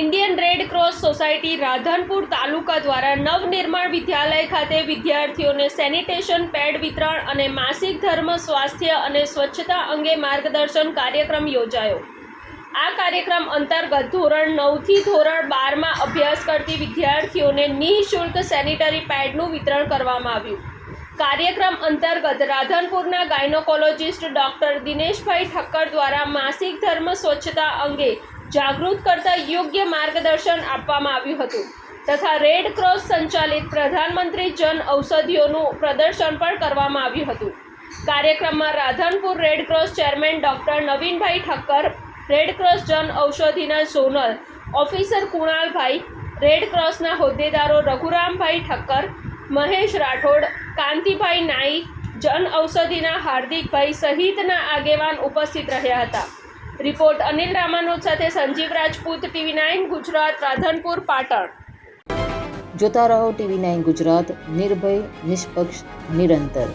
Indian red cross society Radhanpur taluka દ્વારા નવનિર્માણ વિદ્યાલય ખાતે વિદ્યાર્થીઓને સેનિટેશન પેડ વિતરણ અને માસિક ધર્મ, સ્વાસ્થ્ય અને સ્વચ્છતા અંગે માર્ગદર્શન કાર્યક્રમ યોજાયો. આ કાર્યક્રમ અંતર્ગત ધોરણ નવથી ધોરણ બારમાં અભ્યાસ કરતી વિદ્યાર્થીઓને નિઃશુલ્ક સેનિટરી પેડનું વિતરણ કરવામાં આવ્યું. કાર્યક્રમ અંતર્ગત રાધનપુરના ગાયનોકોલોજિસ્ટ ડૉક્ટર દિનેશભાઈ ઠક્કર દ્વારા માસિક ધર્મ, સ્વચ્છતા અંગે જાગૃત કરતા યોગ્ય માર્ગદર્શન આપવામાં આવ્યું હતું તથા રેડ ક્રોસ સંચાલિત પ્રધાનમંત્રી જન ઔષધિઓનું પ્રદર્શન પણ કરવામાં આવ્યું હતું. કાર્યક્રમમાં Radhanpur red cross chairman doctor Navinbhai Thakkar red cross જન ઔષધિના ઝોનલ ઓફિસર કુણાલભાઈ રેડ ક્રોસના હોદ્દેદારો રઘુરામભાઈ ઠક્કર, મહેશ રાઠોડ, કાંતિભાઈ નાઈક, જન ઔષધિના હાર્દિકભાઈ સહિતના આગેવાન ઉપસ્થિત રહ્યા હતા. રિપોર્ટ અનિલ રામાનુજ સાથે સંજીવ રાજપૂત, ટીવી નાઇન ગુજરાત, રાધનપુર, પાટણ. જોતા રહો ટીવી નાઇન ગુજરાત, નિર્ભય, નિષ્પક્ષ, નિરંતર.